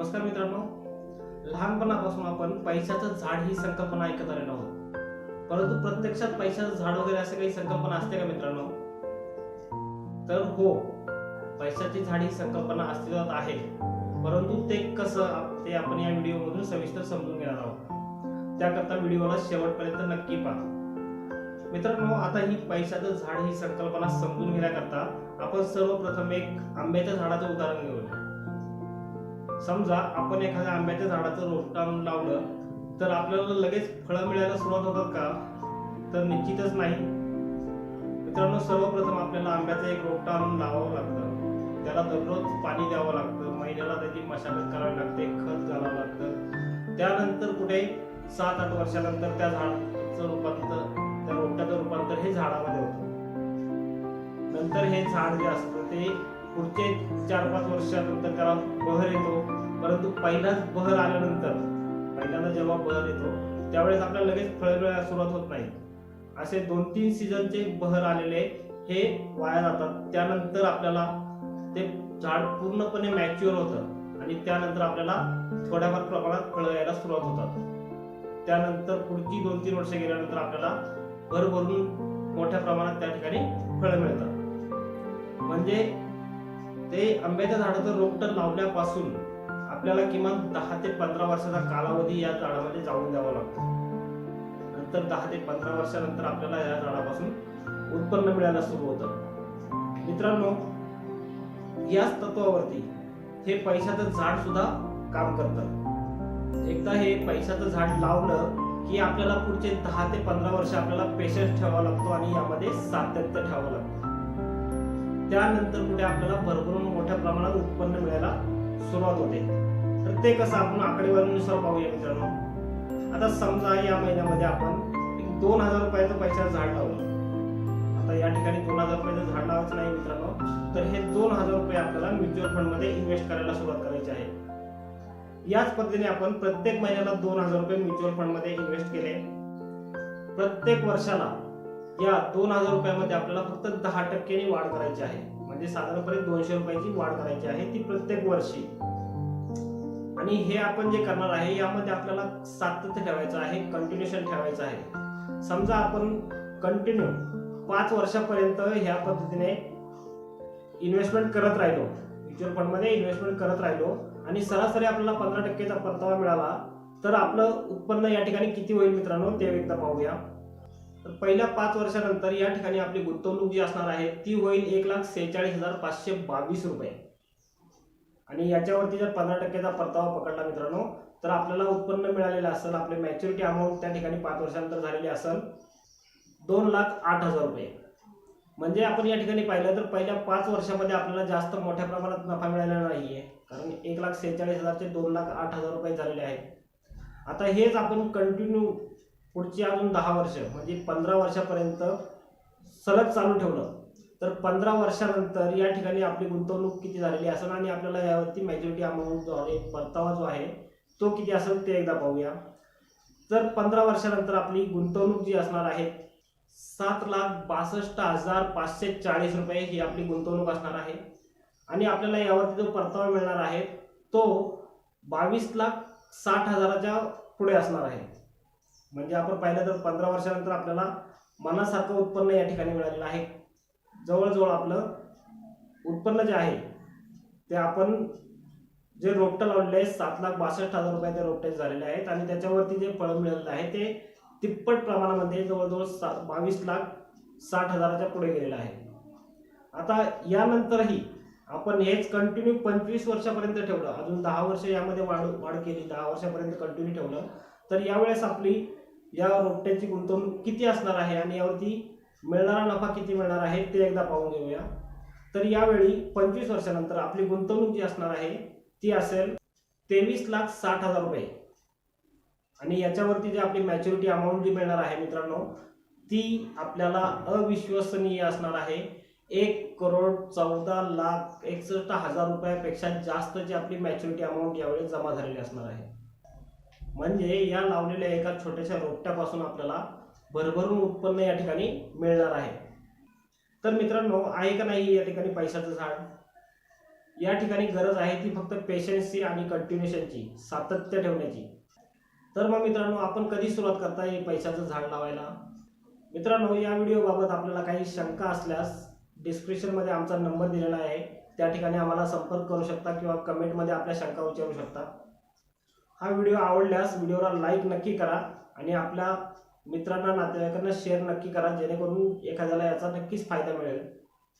नमस्कार मित्रांनो. लहानपणापासून आपण पैशाचं झाड ही संकल्पना ऐकत आलेलो आहोत. परंतु प्रत्यक्षात पैशाचं झाड वगैरे असं काही संकल्पना असते का मित्रांनो? तर हो पैशाची झाड ही संकल्पना अस्तित्वात आहे. परंतु ते कसं ते आपण या व्हिडिओमधून सविस्तर समजून घेणार आहोत. त्याकरता व्हिडिओला शेवटपर्यंत नक्की पहा. मित्रांनो आता ही पैशाचं झाड ही संकल्पना समजून घेण्याकरता आपण सर्वप्रथम एक आंब्याच्या झाडाचं उदाहरण घेऊया. समजा आपण एखाद्या आंब्याच्या झाडाचं रोपटान लावलं तर आपल्याला लगेच फळं मिळायला सुरुवात होतात का? तर निश्चितच नाही. मित्रांनो सर्वप्रथम आपल्याला आंब्याचं एक रोपटा आणून लावावं लागतं. त्याला दररोज पाणी द्यावं लागतं. महिन्याला त्याची मशागत करावी लागते खत घालावं लागतं. त्यानंतर कुठे? सात आठ वर्षानंतर त्या झाडाचं रूपांतर त्या रोपट्याचं रूपांतर हे झाडामध्ये होतं. नंतर हे झाड जे असतं ते पुढचे चार पाच वर्षानंतर त्याला बहर येतो. परंतु पहिलाच बहर आल्यानंतर पहिल्यांदा जेव्हा बहर येतो त्यावेळेस आपल्याला लगेच फळ मिळायला सुरुवात होत नाही. असे दोन तीन सीझनचे बहर आलेले हे वाया जातात. त्यानंतर आपल्याला ते झाड पूर्णपणे मॅच्युअर होतं आणि त्यानंतर आपल्याला थोड्याफार प्रमाणात फळं यायला सुरुवात होतात. त्यानंतर पुढची दोन तीन वर्ष गेल्यानंतर आपल्याला भरभरून मोठ्या प्रमाणात त्या ठिकाणी फळं मिळतात. म्हणजे ते आंब्याच्या झाडाचं रोपटं लावल्यापासून आपल्याला किमान दहा ते पंधरा वर्षाचा कालावधी या झाडामध्ये जाऊन द्यावा लागतो. नंतर दहा ते पंधरा वर्षानंतर आपल्याला या झाडापासून उत्पन्न मिळायला सुरू होतं. मित्रांनो याच तत्वावरती हे पैशाचं झाड सुद्धा काम करतं. एकदा हे पैशाचं झाड लावलं की आपल्याला पुढचे दहा ते पंधरा वर्ष आपल्याला पेशन्स ठेवावा लागतो आणि यामध्ये सातत्य ठेवावं लागतं. त्यानंतर कुठे आपल्याला भरभरून मोठ्या प्रमाणात उत्पन्न मिळायला सुरुवात होते. तर ते कसं आपण आकडेवारीनुसार पाहूया मित्रांनो. आता समजा या महिन्यामध्ये आपण एक दोन हजार रुपयाचं पैशाचं झाड लावलं. आता या ठिकाणी दोन हजार रुपयाचं झाड लावायचं नाही मित्रांनो. तर हे दोन हजार रुपये आपल्याला म्युच्युअल फंडमध्ये इन्व्हेस्ट करायला सुरुवात करायची आहे. याच पद्धतीने आपण प्रत्येक महिन्याला दोन हजार रुपये म्युच्युअल फंडमध्ये इन्व्हेस्ट केले. प्रत्येक वर्षाला या दोन हजार रुपयामध्ये आपल्याला फक्त दहा टक्क्यांनी वाढ करायची आहे. म्हणजे साधारणपणे दोनशे रुपयाची वाढ करायची आहे ती प्रत्येक वर्षी. आणि हे आपण जे करणार आहे यामध्ये आपल्याला सातत्य ठेवायचं आहे कंटिन्युएशन ठेवायचं आहे. समजा आपण कंटिन्यू पाच वर्षापर्यंत ह्या पद्धतीने इन्व्हेस्टमेंट करत राहिलो. म्युच्युअल फंडमध्ये इन्व्हेस्टमेंट करत राहिलो आणि सरासरी आपल्याला पंधरा टक्केचा परतावा मिळाला तर आपलं उत्पन्न या ठिकाणी किती होईल मित्रांनो? ते एकदा पाहूया. तर पहिल्या पाच वर्षानंतर या ठिकाणी आपली गुंतवणूक जी असणार आहे ती होईल एक लाख सेहेचाळीस हजार पाचशे बावीस रुपये. आणि याच्यावरती जर पंधरा टक्क्याचा परतावा पकडला मित्रांनो तर आपल्याला उत्पन्न मिळालेलं असेल आपले मॅच्युरिटी अमाऊंट त्या ठिकाणी पाच वर्षानंतर झालेली असेल दोन लाख आठ हजार रुपये. म्हणजे आपण या ठिकाणी पाहिलं तर पहिल्या पाच वर्षामध्ये आपल्याला जास्त मोठ्या प्रमाणात नफा मिळालेला नाहीये कारण एक लाख सेहेचाळीस हजारचे दोन लाख आठ हजार रुपये झालेले आहेत. आता हेच आपण कंटिन्यू पुढची अजून दहा वर्ष म्हणजे पंधरा वर्षापर्यंत सलग चालू ठेवलं. तर पंधरा वर्षानंतर या ठिकाणी आपली गुंतवणूक किती झालेली असेल आणि आपल्याला यावरती मॅच्युरिटी अमाऊंट जो आहे परतावा जो आहे तो किती असेल ते एकदा पाहूया. तर पंधरा वर्षानंतर आपली गुंतवणूक जी असणार आहे सात लाख बासष्ट हजार पाचशे चाळीस रुपये ही आपली गुंतवणूक असणार आहे. आणि आपल्याला यावरती जो परतावा मिळणार आहे तो बावीस लाख साठ हजाराच्या पुढे असणार आहे. म्हणजे आपण पाहिलं तर पंधरा वर्षानंतर आपल्याला मनासारखं उत्पन्न या ठिकाणी मिळालेलं आहे. जवळजवळ आपलं उत्पन्न जे आहे ते आपण जे रोपटं लावलेले आहे सात लाख बासष्ट हजार रुपये ते रोपटे झालेले आहेत आणि त्याच्यावरती जे फळं मिळालेलं आहे ते तिप्पट प्रमाणामध्ये जवळजवळ सा बावीस लाख साठ हजाराच्या पुढे गेलेलं आहे. आता यानंतरही आपण हेच कंटिन्यू पंचवीस वर्षापर्यंत ठेवलं. अजून दहा वर्ष यामध्ये वाढ वाढ केली दहा वर्षापर्यंत कंटिन्यू ठेवलं. तर यावेळेस आपली या रोपट्याची गुंतवणूक किती असणार आहे आणि यावरती मिळणारा नफा किती मिळणार आहे ते एकदा पाहून घेऊया. तर यावेळी पंचवीस वर्षानंतर आपली गुंतवणूक जी असणार आहे ती असेल तेवीस लाख साठ हजार रुपये. आणि याच्यावरती जी आपली मॅच्युरिटी अमाऊंट जी मिळणार आहे मित्रांनो ती आपल्याला अविश्वसनीय असणार आहे. एक करोड चौदा लाख एकसष्ट हजार रुपयापेक्षा जास्तची आपली मॅच्युरिटी अमाऊंट यावेळी जमा झालेली असणार आहे. म्हणजे या लावलेल्या एका छोट्याशा रोपट्यापासून आपल्याला भरभरून उत्पन्न या ठिकाणी मिळणार आहे. तर मित्रांनो आहे का नाही या ठिकाणी पैशाचं झाड? या ठिकाणी गरज आहे ती फक्त पेशन्सची आणि कंटिन्युएशनची सातत्य ठेवण्याची. तर मग मित्रांनो आपण कधी सुरुवात करता येईल पैशाचं झाड लावायला? मित्रांनो या व्हिडिओबाबत आपल्याला काही शंका असल्यास डिस्क्रिप्शनमध्ये आमचा नंबर दिलेला आहे. त्या ठिकाणी आम्हाला संपर्क करू शकता किंवा कमेंटमध्ये आपल्या शंका विचारू शकता. हा व्हिडिओ आवडल्यास व्हिडिओला लाईक नक्की करा आणि आपल्या मित्रांना नातेवाईकांना शेअर नक्की करा जेणेकरून एखाद्याला याचा नक्कीच फायदा मिळेल.